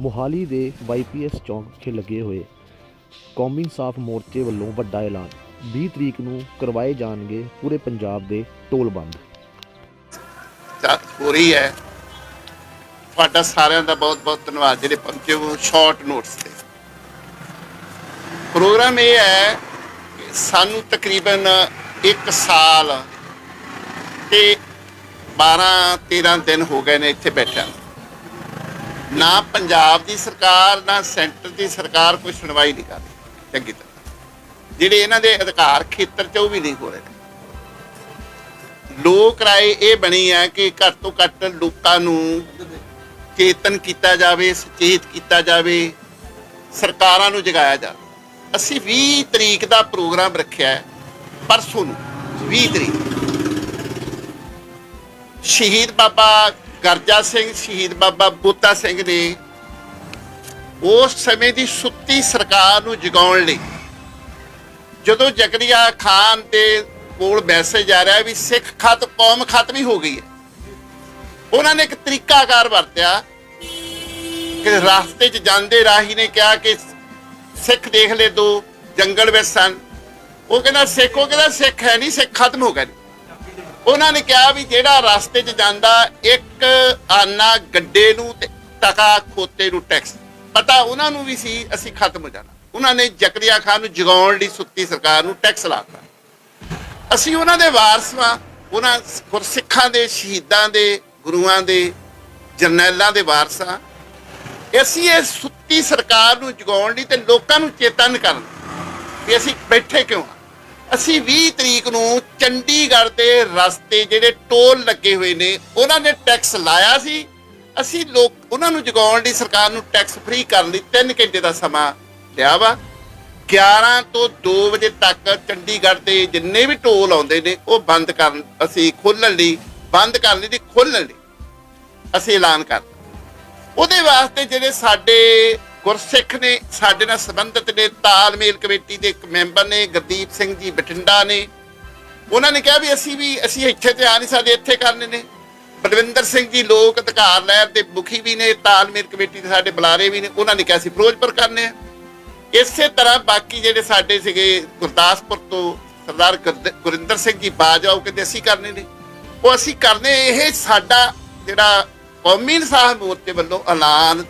ਮੁਹਾਲੀ ਦੇ ਵਾਈਪੀਐਸ ਚੌਂਕ 'ਤੇ ਲੱਗੇ ਹੋਏ ਕੌਮੀ ਇਨਸਾਫ ਮੋਰਚੇ ਵੱਲੋਂ ਵੱਡਾ ਐਲਾਨ। 20 ਤਰੀਕ ਨੂੰ ਕਰਵਾਏ ਜਾਣਗੇ ਪੂਰੇ ਪੰਜਾਬ ਦੇ ਟੋਲ ਬੰਦ। ਜਾ- ਹੋ ਰਹੀ ਹੈ। ਤੁਹਾਡਾ ਸਾਰਿਆਂ ਦਾ ਬਹੁਤ ਬਹੁਤ ਧੰਨਵਾਦ ਜਿਹੜੇ ਪਹੁੰਚੇ ਹੋ ਸ਼ਾਰਟ ਨੋਟਸ ਤੇ। ਪ੍ਰੋਗਰਾਮ ਇਹ ਹੈ ਕਿ ਸਾਨੂੰ ਤਕਰੀਬਨ 1 ਸਾਲ ਤੇ 12 13 ਦਿਨ ਹੋ ਗਏ ਨੇ ਇੱਥੇ ਬੈਠਿਆਂ ਨਾ ਪੰਜਾਬ ਦੀ ਸਰਕਾਰ, ਨਾ ਸੈਂਟਰ ਦੀ ਸਰਕਾਰ ਕੋਈ ਸੁਣਵਾਈ ਨਹੀਂ ਕਰ ਰਹੀ। ਚੰਗੀ ਤਰ੍ਹਾਂ। ਜਿਹੜੇ ਇਹਨਾਂ ਦੇ ਅਧਿਕਾਰ ਖੇਤਰ 'ਚ ਉਹ ਵੀ ਨਹੀਂ ਹੋ ਰਹੇ। ਲੋਕ ਰਾਏ ਇਹ ਬਣੀ ਹੈ ਕਿ ਘੱਟ ਤੋਂ ਘੱਟ ਲੋਕਾਂ ਨੂੰ ਚੇਤਨ ਕੀਤਾ ਜਾਵੇ, ਸੁਚੇਤ ਕੀਤਾ ਜਾਵੇ, ਸਰਕਾਰਾਂ ਨੂੰ ਜਗਾਇਆ ਜਾਵੇ। ਅਸੀਂ 20 ਤਰੀਕ ਦਾ ਪ੍ਰੋਗਰਾਮ ਰੱਖਿਆ ਪਰਸੋਂ ਨੂੰ 20 ਤਰੀਕ। ਸ਼ਹੀਦ ਬਾਬਾ ਗਰਜਾ ਸਿੰਘ ਸ਼ਹੀਦ ਬਾਬਾ ਬੂਤਾ ਸਿੰਘ ਨੇ ਉਸ ਸਮੇਂ ਦੀ ਸੁੱਤੀ ਸਰਕਾਰ ਨੂੰ ਜਗਾਉਣ ਲਈ ਜਦੋਂ ਜ਼ਕਰੀਆ ਖਾਨ ਦੇ ਕੋਲ ਮੈਸੇਜ ਆ ਰਿਹਾ ਵੀ ਸਿੱਖ ਖਤ, ਕੌਮ ਖਤਮ ਹੀ ਹੋ ਗਈ ਹੈ। ਉਹਨਾਂ ਨੇ ਇੱਕ ਤਰੀਕਾਕਾਰ ਵਰਤਿਆ ਕਿ ਰਸਤੇ 'ਚ ਜਾਂਦੇ ਰਾਹੀ ਨੇ ਕਿਹਾ ਕਿ ਸਿੱਖ ਦੇਖ ਲੈ ਦੋ ਜੰਗਲ ਵਿੱਚ ਸਨ। ਉਹ ਕਹਿੰਦਾ, ਸਿੱਖ, ਉਹ ਕਹਿੰਦਾ, ਸਿੱਖ ਹੈ ਨਹੀਂ, ਸਿੱਖ ਖਤਮ ਹੋ ਗਏ ਉਹਨਾਂ ਨੇ ਕਿਹਾ ਵੀ ਜਿਹੜਾ ਰਸਤੇ 'ਚ ਜਾਂਦਾ, ਇੱਕ ਆਨਾ ਗੱਡੇ ਨੂੰ ਤੇ ਟਕਾ ਖੋਤੇ ਨੂੰ ਟੈਕਸ। ਪਤਾ ਉਹਨਾਂ ਨੂੰ ਵੀ ਸੀ, ਅਸੀਂ ਖਤਮ ਹੋ ਜਾਣਾ। ਉਹਨਾਂ ਨੇ ਜ਼ਕਰੀਆ ਖਾਨ ਨੂੰ ਜਗਾਉਣ ਲਈ ਸੁੱਤੀ ਸਰਕਾਰ ਨੂੰ ਟੈਕਸ ਲਾਤਾ ਅਸੀਂ ਉਹਨਾਂ ਦੇ ਵਾਰਸ ਵਾਂ। ਉਹਨਾਂ ਗੁਰਸਿੱਖਾਂ ਦੇ, ਸ਼ਹੀਦਾਂ ਦੇ, ਗੁਰੂਆਂ ਦੇ, ਜਰਨੈਲਾਂ ਦੇ ਵਾਰਸ ਹਾਂ ਅਸੀਂ ਇਹ ਸੁੱਤੀ ਸਰਕਾਰ ਨੂੰ ਜਗਾਉਣ ਲਈ ਤੇ ਲੋਕਾਂ ਨੂੰ ਚੇਤਨ ਕਰਨ ਵੀ ਅਸੀਂ ਬੈਠੇ ਕਿਉਂ ਹਾਂ ਅਸੀਂ 20 ਤਰੀਕ ਨੂੰ ਚੰਡੀਗੜ੍ਹ ਦੇ ਰਸਤੇ ਜਿਹੜੇ ਟੋਲ ਲੱਗੇ ਹੋਏ ਨੇ, ਉਹਨਾਂ ਨੇ ਟੈਕਸ ਲਾਇਆ ਸੀ। ਅਸੀਂ ਲੋਕ, ਉਹਨਾਂ ਨੂੰ ਜਗਾਉਣ ਲਈ ਸਰਕਾਰ ਨੂੰ ਟੈਕਸ ਫ੍ਰੀ ਕਰਨ ਲਈ 3 ਘੰਟੇ ਦਾ ਸਮਾਂ ਲਿਆ ਵਾ। 11 ਤੋਂ 2 ਵਜੇ ਤੱਕ ਚੰਡੀਗੜ੍ਹ ਦੇ ਜਿੰਨੇ ਵੀ ਟੋਲ ਆਉਂਦੇ ਨੇ, ਉਹ ਬੰਦ ਕਰਨ, ਅਸੀਂ ਖੋਲਣ ਲਈ, ਬੰਦ ਕਰਨ ਲਈ ਤੇ ਖੋਲਣ ਲਈ ਅਸੀਂ ਐਲਾਨ ਕਰ ਉਹਦੇ ਵਾਸਤੇ ਜਿਹੜੇ ਸਾਡੇ ਗੁਰਸਿੱਖ ਨੇ ਸਾਡੇ ਨਾਲ ਸੰਬੰਧਿਤ ਨੇ, ਤਾਲਮੇਲ ਕਮੇਟੀ ਦੇ ਇੱਕ ਮੈਂਬਰ ਨੇ, ਗੁਰਦੀਪ ਸਿੰਘ ਜੀ ਬਠਿੰਡਾ ਨੇ। ਉਹਨਾਂ ਨੇ ਕਿਹਾ ਵੀ ਅਸੀਂ ਵੀ, ਅਸੀਂ ਇੱਥੇ ਤੇ ਆ ਨਹੀਂ ਸਕਦੇ, ਇੱਥੇ ਕਰਨੇ ਨੇ। ਬਲਵਿੰਦਰ ਸਿੰਘ ਜੀ ਲੋਕ ਅਧਿਕਾਰ ਲਹਿਰ ਦੇ ਮੁਖੀ ਵੀ ਨੇ, ਤਾਲਮੇਲ ਕਮੇਟੀ ਦੇ ਸਾਡੇ ਬੁਲਾਰੇ ਵੀ ਨੇ, ਉਹਨਾਂ ਨੇ ਕਿਹਾ ਸੀ ਫਿਰੋਜ਼ਪੁਰ ਕਰਨੇ ਆ। ਇਸੇ ਤਰ੍ਹਾਂ ਬਾਕੀ ਜਿਹੜੇ ਸਾਡੇ ਸੀਗੇ ਗੁਰਦਾਸਪੁਰ ਤੋਂ ਸਰਦਾਰ ਗੁਰਦ- ਗੁਰਿੰਦਰ ਸਿੰਘ ਜੀ ਬਾਜਵਾ ਉਹ ਕਹਿੰਦੇ ਅਸੀਂ ਕਰਨੇ ਨੇ। ਉਹ ਅਸੀਂ ਕਰਨੇ, ਇਹ ਸਾਡਾ ਜਿਹੜਾ ਕੌਮੀ ਇਨਸਾਫ ਮੋਰਚੇ ਵੱਲੋਂ ਐਲਾਨ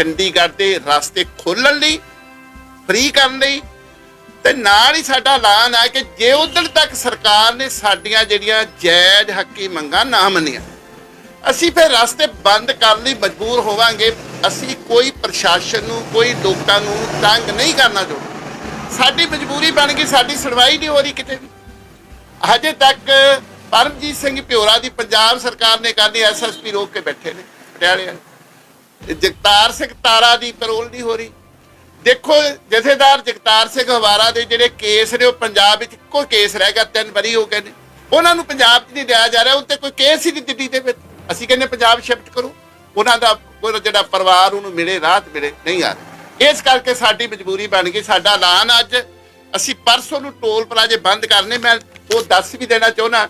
ਚੰਡੀਗੜ੍ਹ ਦੇ ਰਸਤੇ ਖੋਲਣ ਲਈ ਫ੍ਰੀ ਕਰਨ ਲਈ, ਤੇ ਨਾਲ ਹੀ ਸਾਡਾ ਐਲਾਨ ਹੈ ਕਿ ਜੇ ਉਦੋਂ ਤੱਕ ਸਰਕਾਰ ਨੇ ਸਾਡੀਆਂ ਜਿਹੜੀਆਂ ਜਾਇਜ਼ ਹੱਕੀ ਮੰਗਾਂ ਨਾ ਮੰਨੀਆਂ, ਅਸੀਂ ਫਿਰ ਰਸਤੇ ਬੰਦ ਕਰਨ ਲਈ ਮਜਬੂਰ ਹੋਵਾਂਗੇ। ਅਸੀਂ ਕੋਈ ਪ੍ਰਸ਼ਾਸਨ ਨੂੰ, ਕੋਈ ਲੋਕਾਂ ਨੂੰ ਤੰਗ ਨਹੀਂ ਕਰਨਾ ਚਾਹੁੰਦੇ। ਸਾਡੀ ਮਜਬੂਰੀ ਬਣ ਗਈ, ਸਾਡੀ ਸੁਣਵਾਈ ਨਹੀਂ ਹੋ ਰਹੀ ਕਿਤੇ ਵੀ। ਹਜੇ ਤੱਕ ਪਰਮਜੀਤ ਸਿੰਘ ਪਿਓਰਾ ਦੀ ਪੰਜਾਬ ਸਰਕਾਰ ਨੇ ਕਰਨੀ ਐਸਐਸਪੀ ਰੋਕ ਕੇ ਬੈਠੇ ਨੇ, ਪਟਿਆਲੇ ਵਾਲੇ। ਜਗਤਾਰ ਸਿੰਘ ਤਾਰਾ ਦੀ ਪੈਰੋਲ ਨਹੀਂ ਹੋ ਰਹੀ। ਦੇਖੋ, ਜਥੇਦਾਰ ਜਗਤਾਰ ਸਿੰਘ ਹਵਾਰਾ ਦੇ ਜਿਹੜੇ ਕੇਸ ਨੇ, ਉਹ ਪੰਜਾਬ ਵਿੱਚ ਇੱਕੋ ਕੇਸ ਰਹਿ ਗਿਆ, ਤਿੰਨ ਵਾਰੀ ਹੋ ਗਏ ਨੇ ਉਹਨਾਂ ਨੂੰ ਪੰਜਾਬ 'ਚ ਨਹੀਂ ਲਿਆ ਜਾ ਰਿਹਾ ਉੱਤੇ ਕੋਈ ਕੇਸ ਹੀ ਨਹੀਂ ਦਿੱਲੀ ਦੇ ਵਿੱਚ। ਅਸੀਂ ਕਹਿੰਦੇ ਪੰਜਾਬ ਸ਼ਿਫਟ ਕਰੋ। ਉਹਨਾਂ ਦਾ ਜਿਹੜਾ ਪਰਿਵਾਰ, ਉਹਨੂੰ ਮਿਲੇ, ਰਾਹਤ ਮਿਲੇ, ਨਹੀਂ ਆ ਰਹੀ। ਇਸ ਕਰਕੇ ਸਾਡੀ ਮਜਬੂਰੀ ਬਣ ਗਈ। ਸਾਡਾ ਐਲਾਨ ਅੱਜ, ਅਸੀਂ ਪਰਸੋਂ ਨੂੰ ਟੋਲ ਪਲਾਜ਼ੇ ਬੰਦ ਕਰਨੇ, ਮੈਂ ਉਹ ਦੱਸ ਵੀ ਦੇਣਾ ਚਾਹੁੰਦਾ।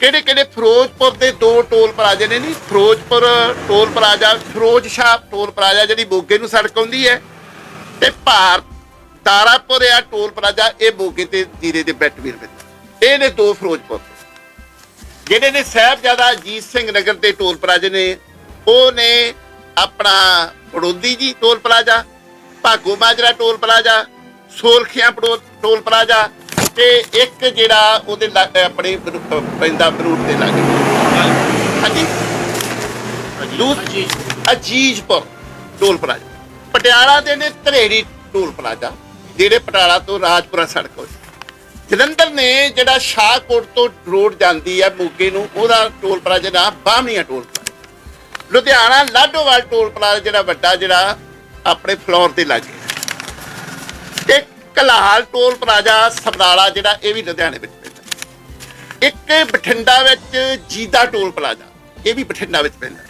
ਕਿਹੜੇ ਕਿਹੜੇ ਫਿਰੋਜ਼ਪੁਰ ਦੇ ਦੋ ਟੋਲ ਪਲਾਜ਼ੇ ਨੇ ਨਹੀਂ Firozpur toll plaza Firoz Shah toll plaza ਜਿਹੜੀ ਬੋਗੇ ਨੂੰ ਸੜਕ ਆਉਂਦੀ ਹੈ ਤੇ ਭਾਰ ਤਾਰਾਪੁਰ ਆ ਟੋਲ ਪਲਾਜ਼ਾ, ਇਹ ਮੋਗੇ ਤੇ ਜੀਰੇ ਦੇ ਬੈਟਵੀਰ ਵਿੱਚ। ਇਹ ਨੇ ਦੋ ਫਿਰੋਜ਼ਪੁਰ। ਜਿਹੜੇ ਨੇ ਸਾਹਿਬਜ਼ਾਦਾ ਅਜੀਤ ਸਿੰਘ ਨਗਰ ਦੇ ਟੋਲ ਪਲਾਜ਼ੇ ਨੇ, ਉਹ ਨੇ ਆਪਣਾ ਪੜੋਦੀ ਜੀ toll plaza, Bhago Majra toll plaza, Solkhian ਪੜੋ- ਟੋਲ ਪਲਾਜ਼ਾ ਤੇ ਇੱਕ ਜਿਹੜਾ ਉਹਦੇ ਲਾ- ਆਪਣੇ ਪੈਂਦਾ ਫਰੂਟ ਦੇ ਲਾਗੇ। ਹਾਂਜੀ? ਦੂਸਰੀ, ਅਜੀਜਪੁਰ ਟੋਲ ਪਲਾਜ਼ਾ। ਪਟਿਆਲਾ ਦੇ ਨੇ ਧਰੇੜੀ ਟੋਲ ਪਲਾਜ਼ਾ, ਜਿਹੜੇ ਪਟਿਆਲਾ ਤੋਂ ਰਾਜਪੁਰਾ ਸੜਕ ਹੋਈ। ਜਲੰਧਰ ਨੇ ਜਿਹੜਾ ਸ਼ਾਹਕੋਟ ਤੋਂ ਰੋਡ ਜਾਂਦੀ ਹੈ ਮੋਗੇ ਨੂੰ, ਉਹਦਾ ਟੋਲ ਪਲਾਜ਼ਾ ਨਾਮ Bahmanian toll plaza. Ludhiana Ladowal toll plaza ਜਿਹੜਾ ਵੱਡਾ ਜਿਹੜਾ ਆਪਣੇ ਫਲੋਰ ਤੇ ਲੱਗੇ। ਤੇ ਕਲਾਲ ਟੋਲ ਪਲਾਜ਼ਾ ਸਮਰਾਲਾ ਜਿਹੜਾ ਇਹ ਵੀ ਲੁਧਿਆਣੇ ਵਿੱਚ ਪੈਂਦਾ। ਇੱਕ ਬਠਿੰਡਾ ਵਿੱਚ ਜੀਦਾ ਟੋਲ ਪਲਾਜ਼ਾ ਇਹ ਵੀ ਬਠਿੰਡਾ ਵਿੱਚ ਪੈਂਦਾ।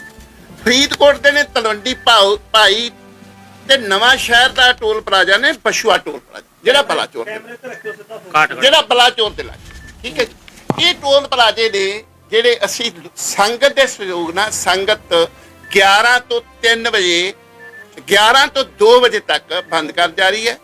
ਫਰੀਦਕੋਟ ਦੇ ਨੇ ਤਲਵੰਡੀ ਭਾਉ ਭਾਈ ਤੇ ਨਵਾਂ ਸ਼ਹਿਰ ਦਾ ਟੋਲ ਪਲਾਜ਼ਾ ਨੇ ਪਸ਼ੂਆ ਟੋਲ ਪਲਾਜ਼ਾ ਜਿਹੜਾ ਬਲਾਚੌਰ ਤੇ ਜਿਹੜਾ ਬਲਾਚੌਰ ਤੇ ਲੱਗ ਠੀਕ ਹੈ ਜੀ। ਇਹ ਟੋਲ ਪਲਾਜ਼ੇ ਨੇ ਜਿਹੜੇ ਅਸੀਂ ਸੰਗਤ ਦੇ ਸਹਿਯੋਗ ਨਾਲ ਸੰਗਤ 11 ਤੋਂ 3 ਵਜੇ 11 ਤੋਂ 2 ਵਜੇ ਤੱਕ ਬੰਦ ਕਰ ਜਾਰੀ ਹੈ।